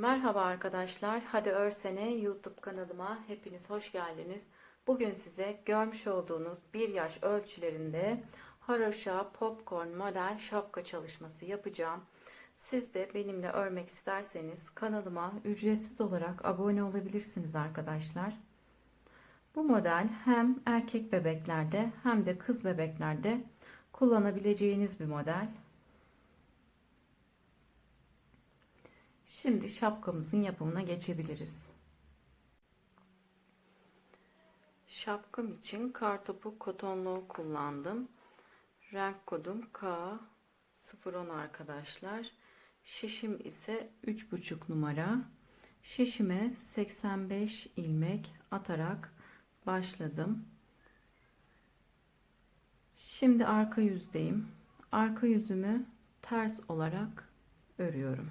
Merhaba arkadaşlar. Hadi Örsene YouTube kanalıma hepiniz hoş geldiniz. Bugün size görmüş olduğunuz bir yaş ölçülerinde haroşa popcorn model şapka çalışması yapacağım. Siz de benimle örmek isterseniz kanalıma ücretsiz olarak abone olabilirsiniz arkadaşlar. Bu model hem erkek bebeklerde hem de kız bebeklerde kullanabileceğiniz bir model. Şimdi şapkamızın yapımına geçebiliriz. Şapkam için kartopu kotonluğu kullandım. Renk kodum K010 arkadaşlar. Şişim ise 3,5 numara. Şişime 85 ilmek atarak başladım. Şimdi arka yüzdeyim. Arka yüzümü ters olarak örüyorum.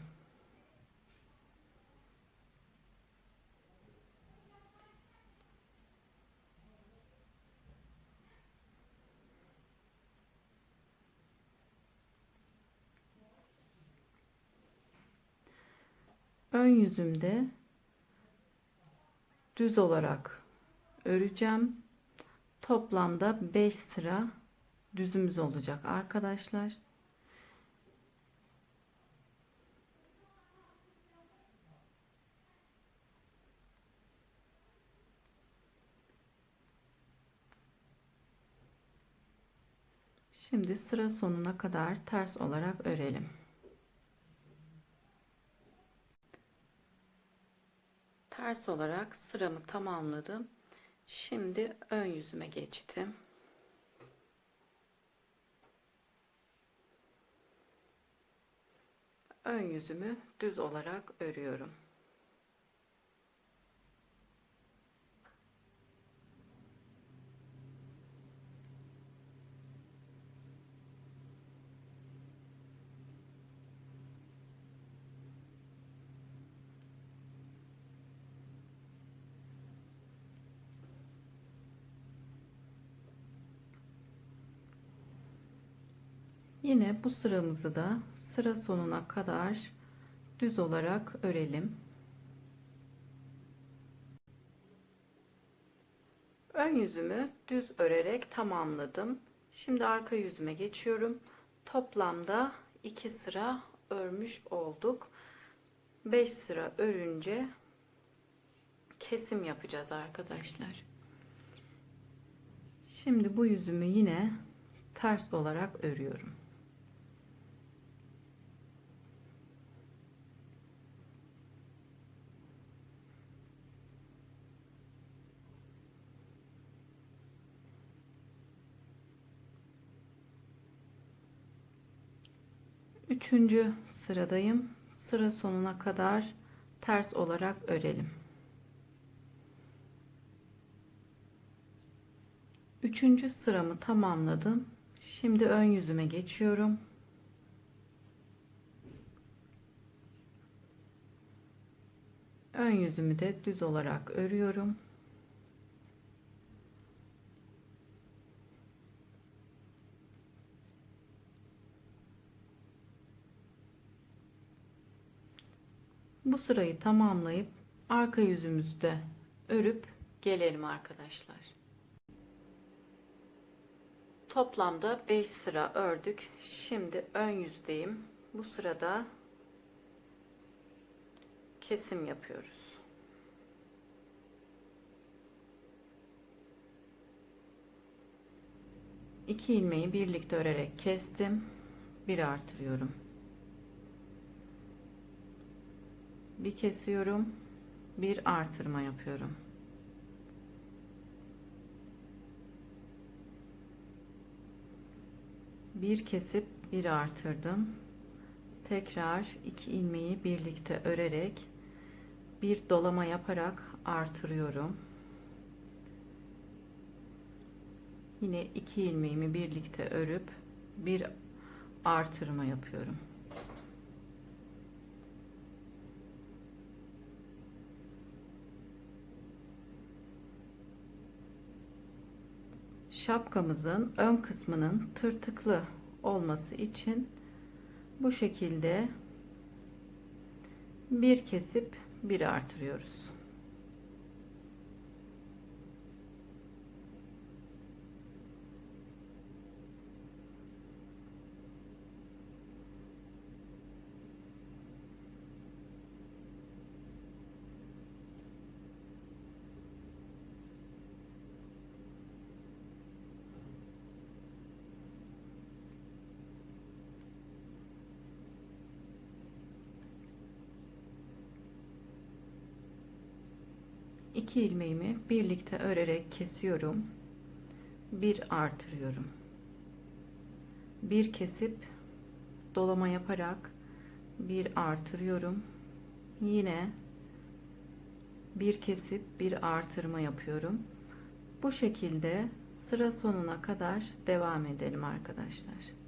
Ön yüzümde düz olarak öreceğim. Toplamda 5 sıra düzümüz olacak arkadaşlar. Şimdi sıra sonuna kadar ters olarak örelim. Ters olarak sıramı tamamladım. Şimdi ön yüzüme geçtim. Ön yüzümü düz olarak örüyorum. Yine bu sıramızı da sıra sonuna kadar düz olarak örelim. Ön yüzümü düz örerek tamamladım. Şimdi arka yüzüme geçiyorum. Toplamda 2 sıra örmüş olduk. 5 sıra örünce kesim yapacağız arkadaşlar. Şimdi bu yüzümü yine ters olarak örüyorum. Üçüncü sıradayım. Sıra sonuna kadar ters olarak örelim. Üçüncü sıramı tamamladım. Şimdi ön yüzüme geçiyorum. Ön yüzümü de düz olarak örüyorum. Sırayı tamamlayıp arka yüzümüzü de örüp gelelim arkadaşlar. Toplamda 5 sıra ördük. Şimdi ön yüzdeyim. Bu sırada kesim yapıyoruz. İki ilmeği birlikte örerek kestim. Bir artırıyorum. Bir kesiyorum bir artırma yapıyorum. Bir kesip bir artırdım. Tekrar iki ilmeği birlikte örerek bir dolama yaparak artırıyorum. Yine iki ilmeğimi birlikte örüp bir artırma yapıyorum şapkamızın ön kısmının tırtıklı olması için bu şekilde bir kesip bir artırıyoruz. İki ilmeğimi birlikte örerek kesiyorum. Bir artırıyorum. Bir kesip dolama yaparak bir artırıyorum. Yine bir kesip bir artırma yapıyorum. Bu şekilde sıra sonuna kadar devam edelim arkadaşlar.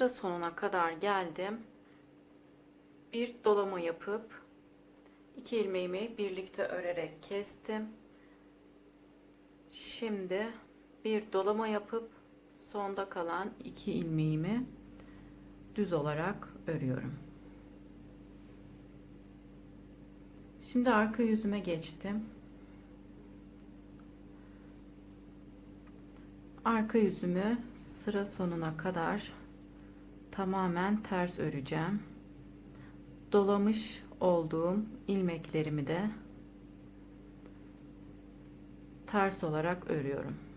Sıra sonuna kadar geldim. Bir dolama yapıp iki ilmeğimi birlikte örerek kestim. Şimdi bir dolama yapıp sonda kalan iki ilmeğimi düz olarak örüyorum. Şimdi arka yüzüme geçtim. Arka yüzümü sıra sonuna kadar tamamen ters öreceğim. Dolamış olduğum ilmeklerimi de ters olarak örüyorum.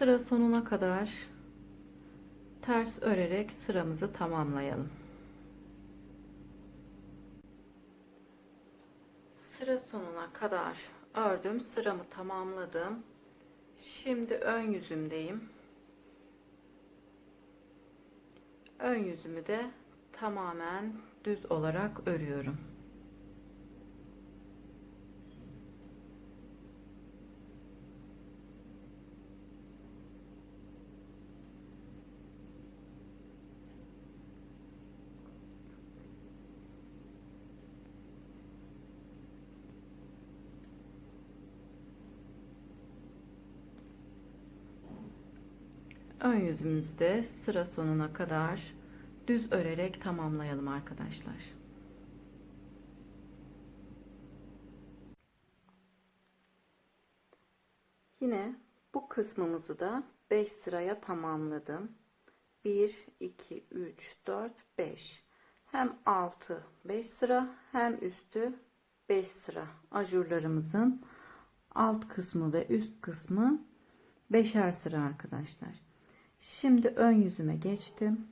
Sıra sonuna kadar ters örerek sıramızı tamamlayalım. Sıra sonuna kadar ördüm. Sıramı tamamladım. Şimdi ön yüzümdeyim. Ön yüzümü de tamamen düz olarak örüyorum. Ön yüzümüzde sıra sonuna kadar düz örerek tamamlayalım arkadaşlar. Yine bu kısmımızı da 5 sıraya tamamladım. 1 2 3 4 5 hem altı 5 sıra hem üstü 5 sıra ajurlarımızın alt kısmı ve üst kısmı beşer sıra arkadaşlar. Şimdi ön yüzüme geçtim.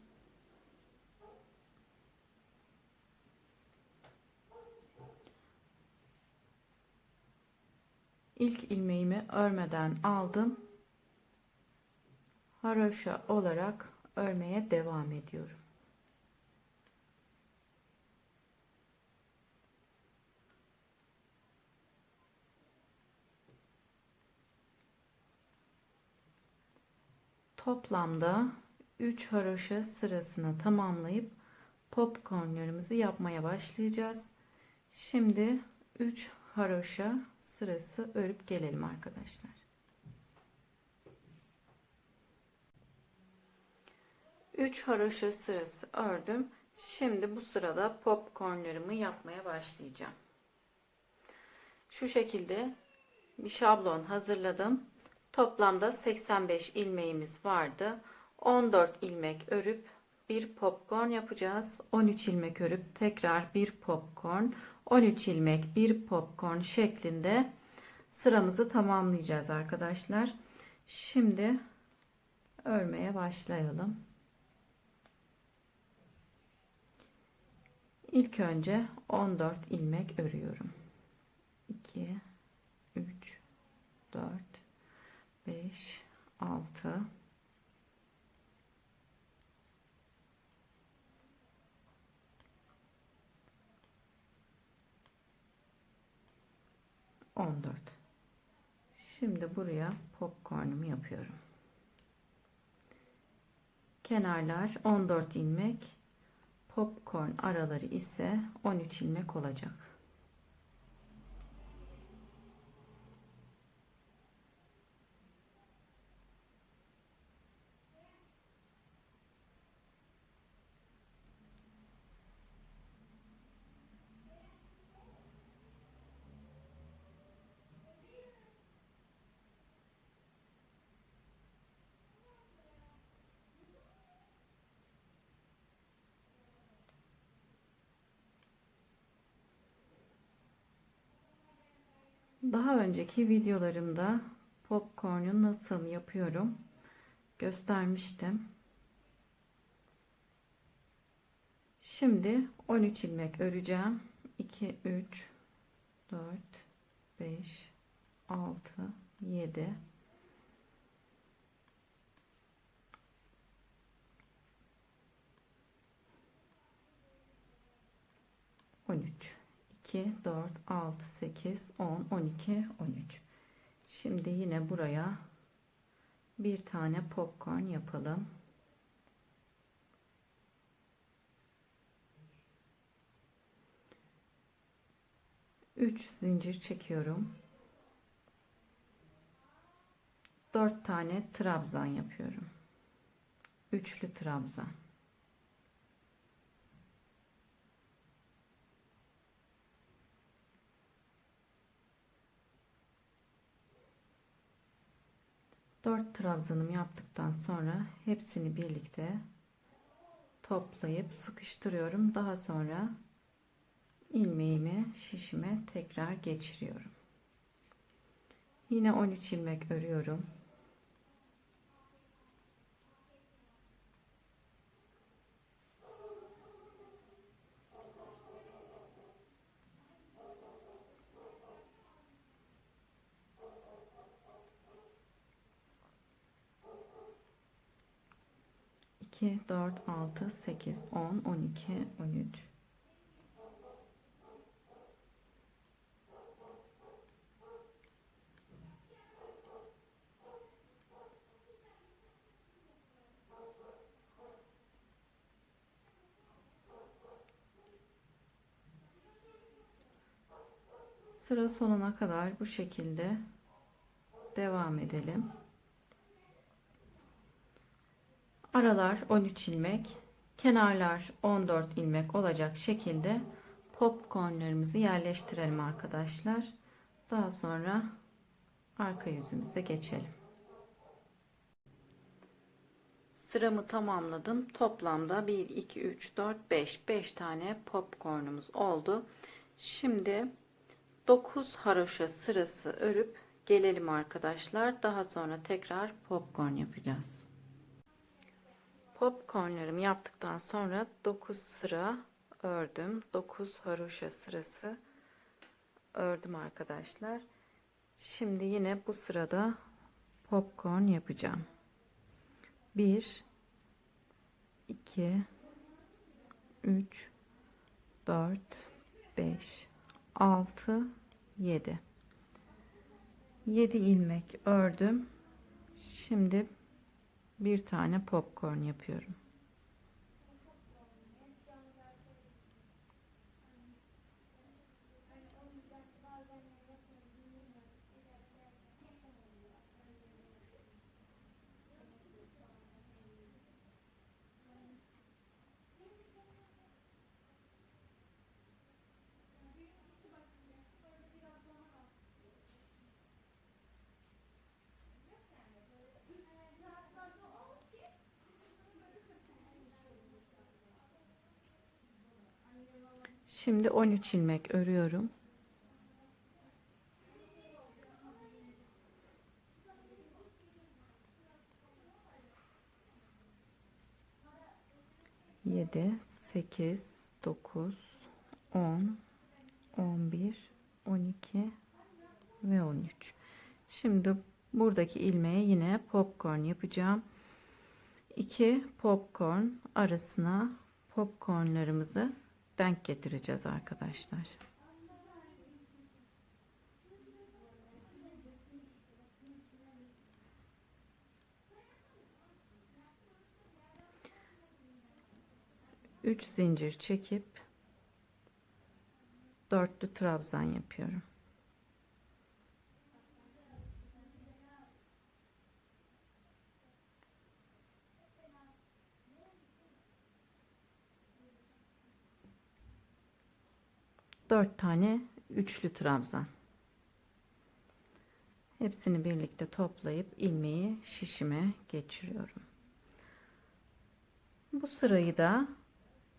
İlk ilmeğimi örmeden aldım. Haroşa olarak örmeye devam ediyorum. Toplamda 3 haroşa sırasını tamamlayıp popcornlarımızı yapmaya başlayacağız. Şimdi 3 haroşa sırası örüp gelelim arkadaşlar. Üç haroşa sırası ördüm. Şimdi bu sırada popcornlarımı yapmaya başlayacağım. Şu şekilde bir şablon hazırladım. Toplamda 85 ilmeğimiz vardı. 14 ilmek örüp bir popcorn yapacağız. 13 ilmek örüp tekrar bir popcorn, 13 ilmek bir popcorn şeklinde sıramızı tamamlayacağız arkadaşlar. Şimdi örmeye başlayalım. İlk önce 14 ilmek örüyorum. 2 3 4 5 6 14 Şimdi buraya popcornumu yapıyorum. Kenarlar 14 ilmek, popcorn araları ise 13 ilmek olacak. Daha önceki videolarımda popcornu nasıl yapıyorum göstermiştim. Şimdi 13 ilmek öreceğim. 2 3 4 5 6 7 13 2 4 6 8 10 12 13 şimdi yine buraya bir tane popcorn yapalım Üç zincir çekiyorum. Dört tane trabzan yapıyorum. Üçlü trabzan. Dört trabzanımı yaptıktan sonra hepsini birlikte toplayıp sıkıştırıyorum. Daha sonra ilmeğimi şişime tekrar geçiriyorum. Yine 13 ilmek örüyorum. İki, dört, altı, sekiz, on, on iki, on üç. Sıra sonuna kadar bu şekilde devam edelim. Aralar 13 ilmek, kenarlar 14 ilmek olacak şekilde popcornlarımızı yerleştirelim arkadaşlar. Daha sonra arka yüzümüze geçelim. Sıramı tamamladım. Toplamda 1 2 3 4 5 5 tane popcornumuz oldu. Şimdi 9 haroşa sırası örüp gelelim arkadaşlar. Daha sonra tekrar popcorn yapacağız. Popcornlarımı yaptıktan sonra 9 sıra ördüm. 9 haroşa sırası ördüm arkadaşlar. Şimdi yine bu sırada popcorn yapacağım. 1 2 3 4 5 6 7 7 ilmek ördüm şimdi bir tane popcorn yapıyorum Şimdi 13 ilmek örüyorum. Yedi, sekiz, dokuz, 10, 11, 12 ve 13. Şimdi buradaki ilmeğe yine popcorn yapacağım. 2 popcorn arasına popcornlarımızı denk getireceğiz arkadaşlar. Üç zincir çekip dörtlü trabzan yapıyorum. Dört tane üçlü trabzan. Hepsini birlikte toplayıp ilmeği şişime geçiriyorum. Bu sırayı da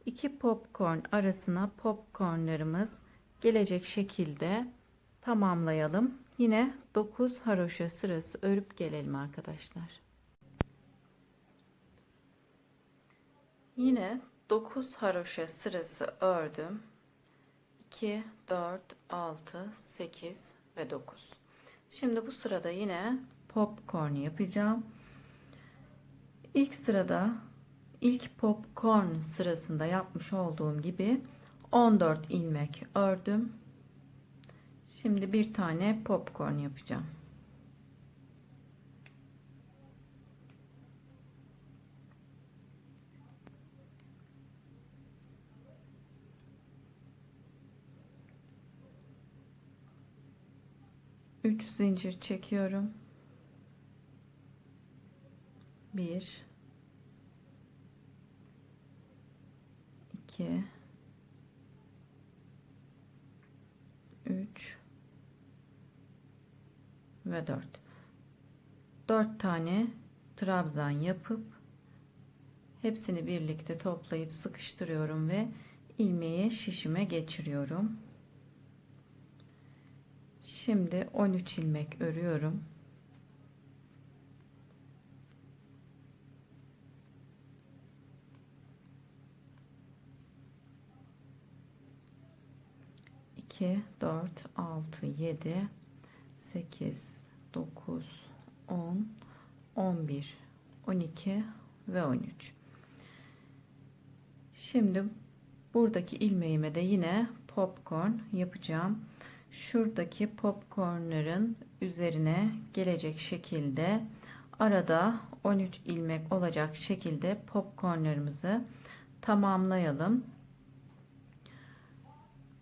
iki popcorn arasına popcornlarımız gelecek şekilde tamamlayalım. Yine 9 haroşa sırası örüp gelelim arkadaşlar. Yine 9 haroşa sırası ördüm. 2, 4, 6, 8 ve 9. Şimdi bu sırada yine popcorn yapacağım. İlk sırada ilk popcorn sırasında yapmış olduğum gibi 14 ilmek ördüm. Şimdi bir tane popcorn yapacağım. Üç zincir çekiyorum. Bir, iki, 3 ve 4 4 tane trabzan yapıp hepsini birlikte toplayıp sıkıştırıyorum ve ilmeği şişime geçiriyorum şimdi 13 ilmek örüyorum. İki dört altı yedi sekiz dokuz on on bir on iki ve on üç. Şimdi buradaki ilmeğime de yine popcorn yapacağım şuradaki popcornların üzerine gelecek şekilde arada 13 ilmek olacak şekilde popcornlarımızı tamamlayalım.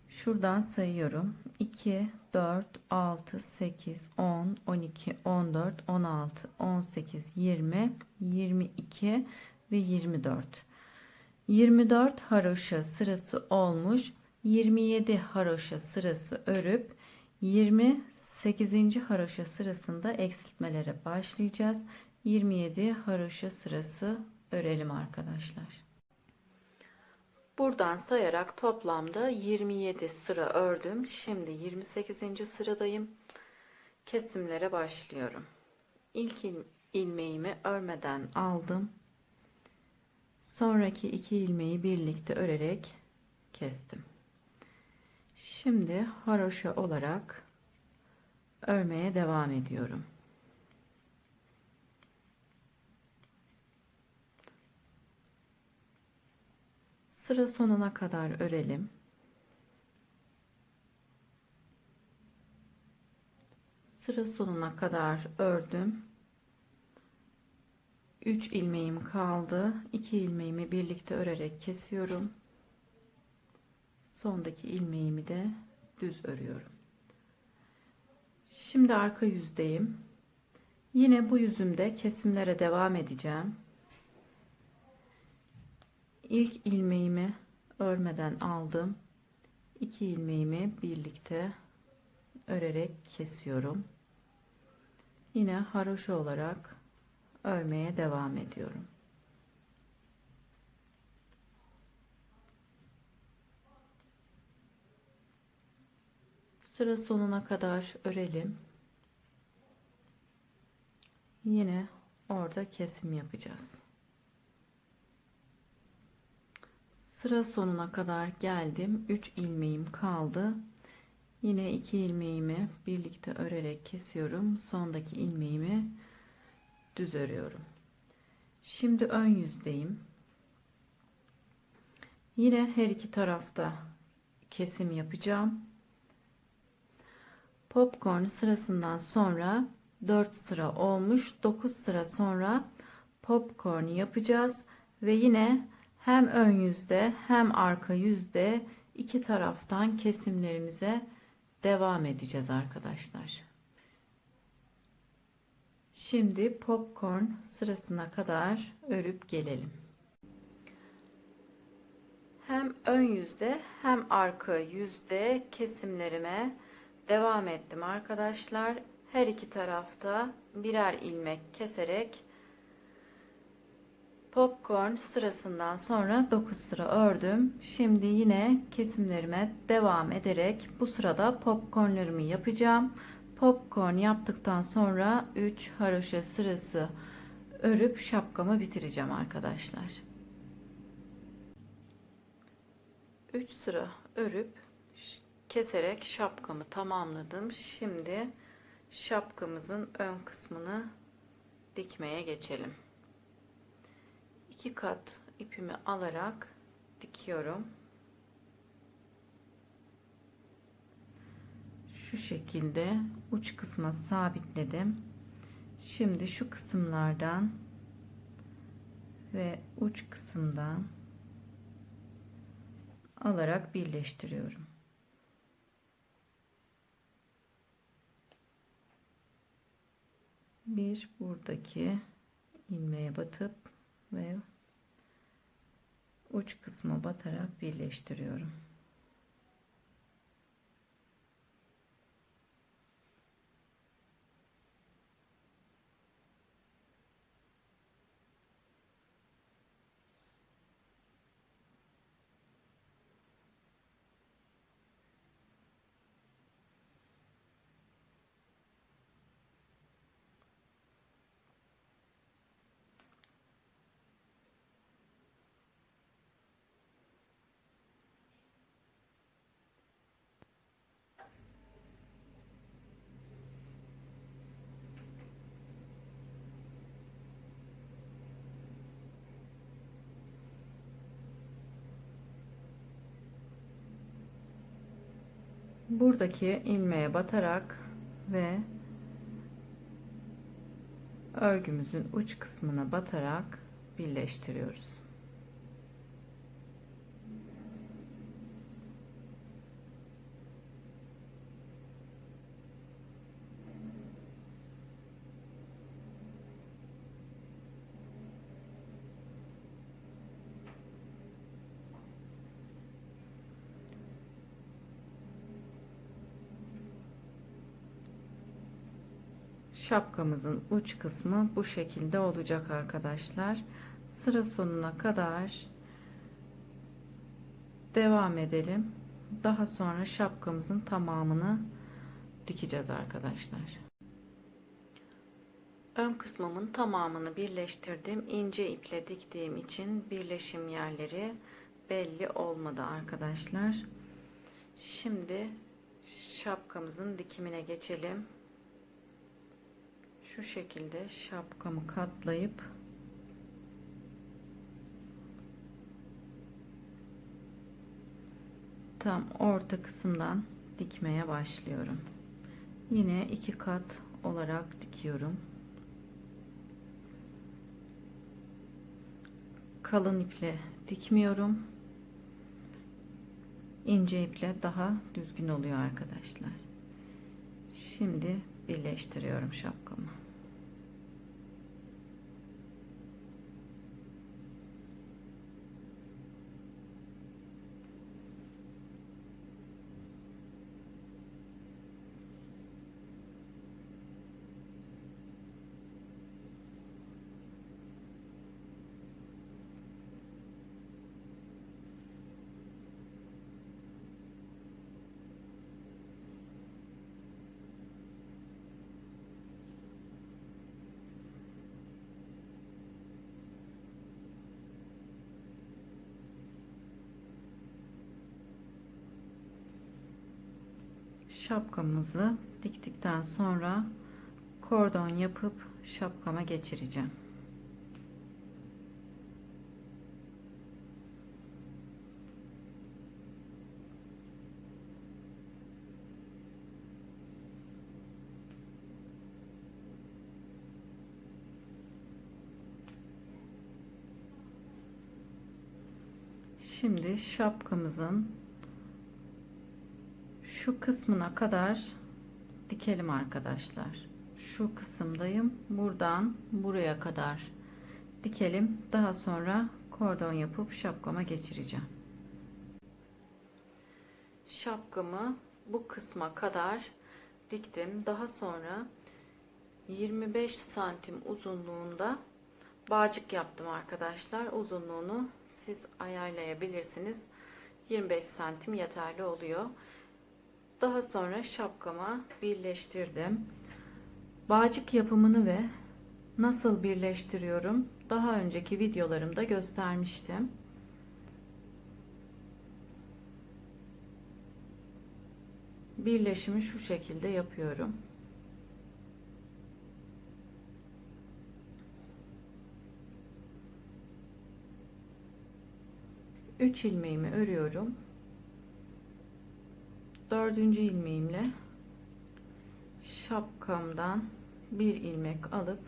Şuradan sayıyorum. 2, 4, 6, 8, 10, 12, 14, 16, 18, 20, 22 ve 24. 24 haroşa sırası olmuş. 27 haroşa sırası örüp 28. haroşa sırasında eksiltmelere başlayacağız. 27 haroşa sırası örelim arkadaşlar. Buradan sayarak toplamda 27 sıra ördüm. Şimdi 28. sıradayım. Kesimlere başlıyorum. İlk ilmeğimi örmeden aldım. Sonraki iki ilmeği birlikte örerek kestim. Şimdi haroşa olarak örmeye devam ediyorum. Sıra sonuna kadar örelim. Sıra sonuna kadar ördüm. 3 ilmeğim kaldı. 2 ilmeğimi birlikte örerek kesiyorum. Sondaki ilmeğimi de düz örüyorum. Şimdi arka yüzdeyim. Yine bu yüzümde kesimlere devam edeceğim. İlk ilmeğimi örmeden aldım. İki ilmeğimi birlikte örerek kesiyorum. Yine haroşa olarak örmeye devam ediyorum. Sıra sonuna kadar örelim. Yine orada kesim yapacağız. Sıra sonuna kadar geldim. 3 ilmeğim kaldı. Yine 2 ilmeğimi birlikte örerek kesiyorum. Sondaki ilmeğimi düz örüyorum. Şimdi ön yüzdeyim. Yine her iki tarafta kesim yapacağım. Popcorn sırasından sonra 4 sıra olmuş. 9 sıra sonra popcorn yapacağız ve yine hem ön yüzde hem arka yüzde iki taraftan kesimlerimize devam edeceğiz arkadaşlar. Şimdi popcorn sırasına kadar örüp gelelim. Hem ön yüzde hem arka yüzde kesimlerime devam ettim arkadaşlar. Her iki tarafta birer ilmek keserek popcorn sırasından sonra 9 sıra ördüm. Şimdi yine kesimlerime devam ederek bu sırada popcornlarımı yapacağım. Popcorn yaptıktan sonra 3 haroşa sırası örüp şapkamı bitireceğim arkadaşlar. 3 sıra örüp keserek şapkamı tamamladım. Şimdi şapkamızın ön kısmını dikmeye geçelim. 2 kat ipimi alarak dikiyorum. Şu şekilde uç kısma sabitledim. Şimdi şu kısımlardan ve uç kısımdan alarak birleştiriyorum. Bir buradaki ilmeğe batıp ve uç kısma batarak birleştiriyorum. Buradaki ilmeğe batarak ve örgümüzün uç kısmına batarak birleştiriyoruz. Şapkamızın uç kısmı bu şekilde olacak arkadaşlar. Sıra sonuna kadar devam edelim. Daha sonra şapkamızın tamamını dikeceğiz arkadaşlar. Ön kısmımın tamamını birleştirdim. İnce iple diktiğim için birleşim yerleri belli olmadı arkadaşlar. Şimdi şapkamızın dikimine geçelim şu şekilde şapkamı katlayıp tam orta kısımdan dikmeye başlıyorum. Yine iki kat olarak dikiyorum. Kalın iple dikmiyorum. İnce iple daha düzgün oluyor arkadaşlar. Şimdi birleştiriyorum şapkamı. Şapkamızı diktikten sonra kordon yapıp şapkama geçireceğim. Şimdi şapkamızın şu kısmına kadar dikelim arkadaşlar. Şu kısımdayım. Buradan buraya kadar dikelim. Daha sonra kordon yapıp şapkama geçireceğim. Şapkamı bu kısma kadar diktim. Daha sonra 25 santim uzunluğunda bağcık yaptım arkadaşlar. Uzunluğunu siz ayarlayabilirsiniz. 25 santim yeterli oluyor. Daha sonra şapkama birleştirdim. Bağcık yapımını ve nasıl birleştiriyorum daha önceki videolarımda göstermiştim. Birleşimi şu şekilde yapıyorum. Üç ilmeğimi örüyorum. Dördüncü ilmeğimle şapkamdan bir ilmek alıp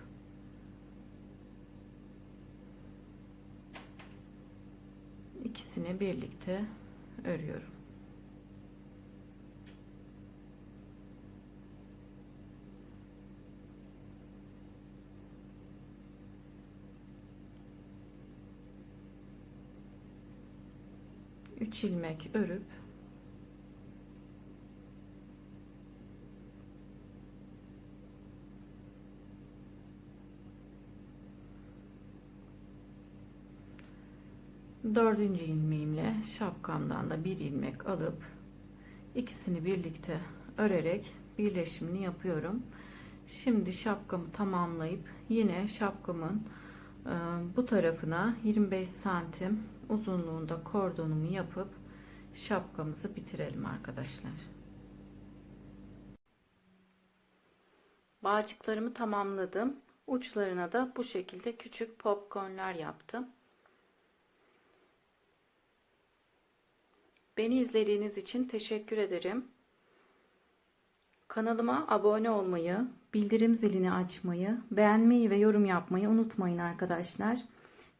ikisini birlikte örüyorum. Üç ilmek örüp dördüncü ilmeğimle şapkamdan da bir ilmek alıp ikisini birlikte örerek birleşimini yapıyorum. Şimdi şapkamı tamamlayıp yine şapkamın e, bu tarafına 25 santim uzunluğunda kordonumu yapıp şapkamızı bitirelim arkadaşlar. Bağcıklarımı tamamladım. Uçlarına da bu şekilde küçük popcornlar yaptım. Beni izlediğiniz için teşekkür ederim. Kanalıma abone olmayı, bildirim zilini açmayı, beğenmeyi ve yorum yapmayı unutmayın arkadaşlar.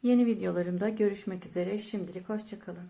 Yeni videolarımda görüşmek üzere. Şimdilik hoşçakalın.